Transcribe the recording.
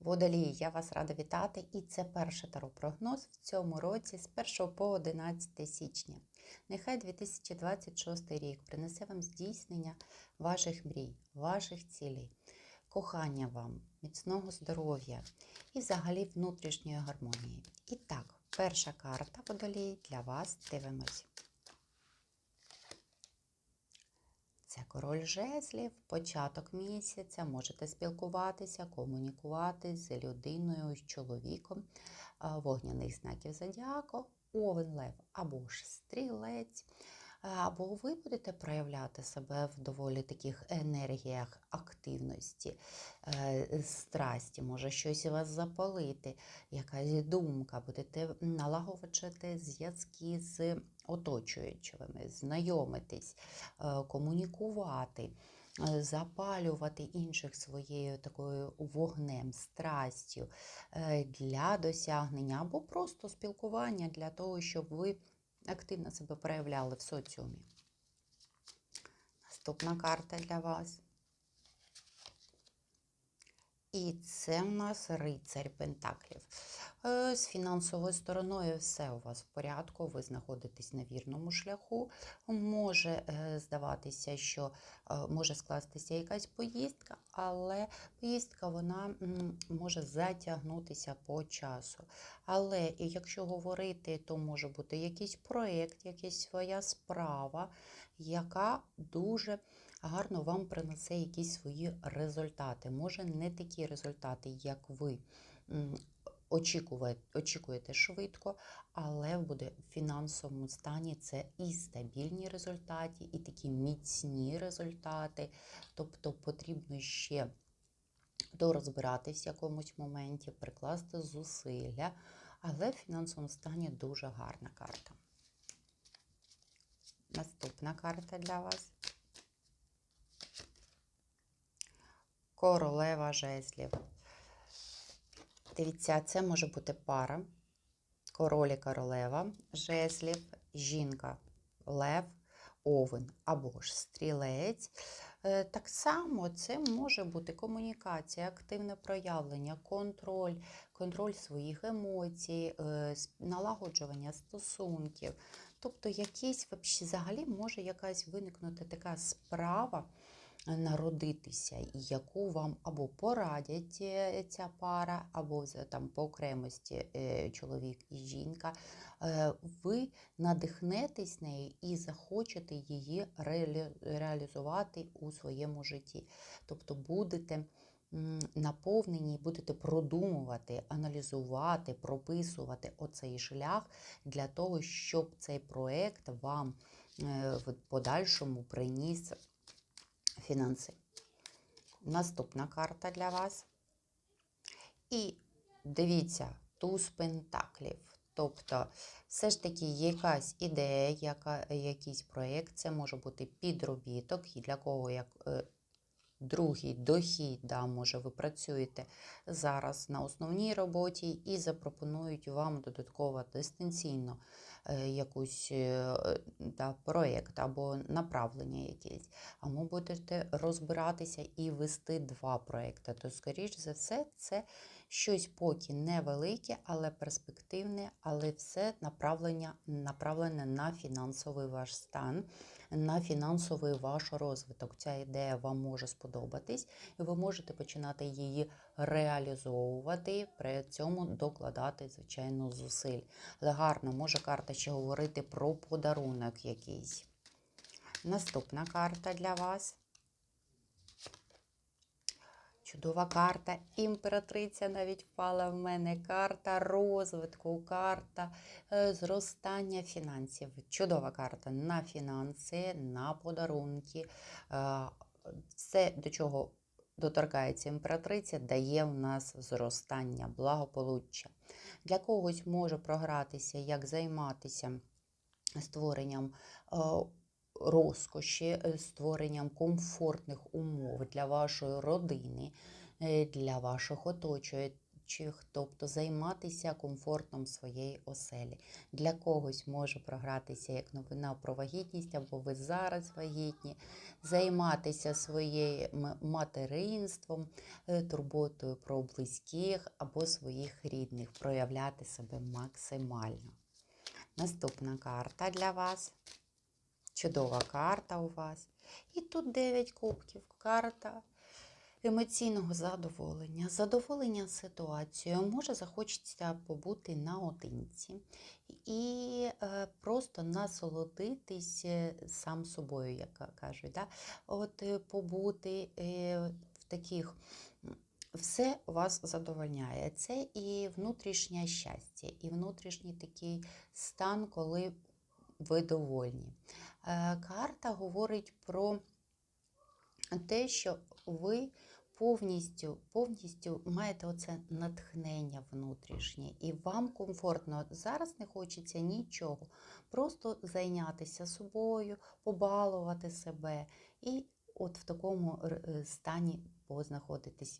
Водолії, я вас рада вітати, і це перший таро-прогноз в цьому році з 1 по 11 січня. Нехай 2026 рік принесе вам здійснення ваших мрій, ваших цілей, кохання вам, міцного здоров'я і взагалі внутрішньої гармонії. І так, перша карта водолій для вас дивимось. Це король жезлів, початок місяця, можете спілкуватися, комунікувати з людиною, з чоловіком, а, вогняних знаків зодіаку, овен лев або ж стрілець. Або ви будете проявляти себе в доволі таких енергіях активності, е, страсті, може щось вас запалити, якась думка, будете налагоджувати зв'язки з оточуючими, знайомитись, е, комунікувати, е, запалювати інших своєю такою вогнем, страстю для досягнення або просто спілкування для того, щоб ви активно себе проявляли в соціумі. Наступна карта для вас. І це у нас рицарь Пентаклів. Е, З фінансовою стороною все у вас в порядку, ви знаходитесь на вірному шляху. Може е, здаватися, що е, може скластися якась поїздка, але поїздка вона може затягнутися по часу. Але якщо говорити, то може бути якийсь проєкт, якась своя справа, яка дуже гарно вам принесе якісь свої результати. Може, не такі результати, як ви очікуєте, швидко, але буде в фінансовому стані це і стабільні результати, і такі міцні результати. Тобто потрібно ще дорозбиратись в якомусь моменті, прикласти зусилля, але в фінансовому стані дуже гарна карта. Наступна карта для вас. Королева жезлів. Дивіться, це може бути пара. Король і королева жезлів, жінка, лев, овен або ж стрілець. Е, Так само це може бути комунікація, активне проявлення, контроль, контроль своїх емоцій, е, налагоджування стосунків. Тобто, якийсь взагалі може якась виникнути така справа, народитися, і яку вам або порадять е, ця пара, або там по окремості е, чоловік і жінка. Е, Ви надихнетесь нею і захочете її реалізувати у своєму житті. Тобто будете наповнені, будете продумувати, аналізувати, прописувати оцей шлях для того, щоб цей проект вам в подальшому приніс фінанси. Наступна карта для вас. І дивіться, туз пентаклів. Тобто, все ж таки якась ідея, яка, якийсь проєкт, це може бути підробіток, для кого як е, другий дохід, да, може ви працюєте зараз на основній роботі і запропонують вам додатково дистанційно е, якусь е, да, проєкт або направлення якесь. А ви будете розбиратися і вести два проєкти. То, скоріш за все, це щось поки невелике, але перспективне, але все направлення, направлене на фінансовий ваш стан, на фінансовий ваш розвиток. Ця ідея вам може сподобатись, і ви можете починати її реалізовувати, при цьому докладати, звичайно, зусиль. Але гарно може карта ще говорити про подарунок якийсь. Наступна карта для вас. Чудова карта. Імператриця навіть впала в мене. Карта розвитку, карта е, зростання фінансів. Чудова карта на фінанси, на подарунки. Е, Все, до чого доторкається імператриця, дає в нас зростання, благополуччя. Для когось може програтися, як займатися створенням е, розкоші, е, створенням комфортних умов для вашої родини, е, для ваших оточуючих тобто займатися комфортом своєї оселі. Для когось може програтися як новина про вагітність, або ви зараз вагітні, займатися своїм материнством, е, турботою про близьких або своїх рідних, проявляти себе максимально. Наступна карта для вас. Чудова карта у вас. І тут 9 кубків. Карта емоційного задоволення. Задоволення ситуацією. Може захочеться побути наодинці і е, просто насолодитись е, сам собою, як кажуть. Да? От е, побути в таких. Все вас задовольняє. Це і внутрішнє щастя, і внутрішній такий стан, коли ви довольні. Е, Карта говорить про те, що ви повністю, повністю маєте оце натхнення внутрішнє, і вам комфортно. Зараз не хочеться нічого. Просто зайнятися собою, побалувати себе і от в такому е, стані познаходитись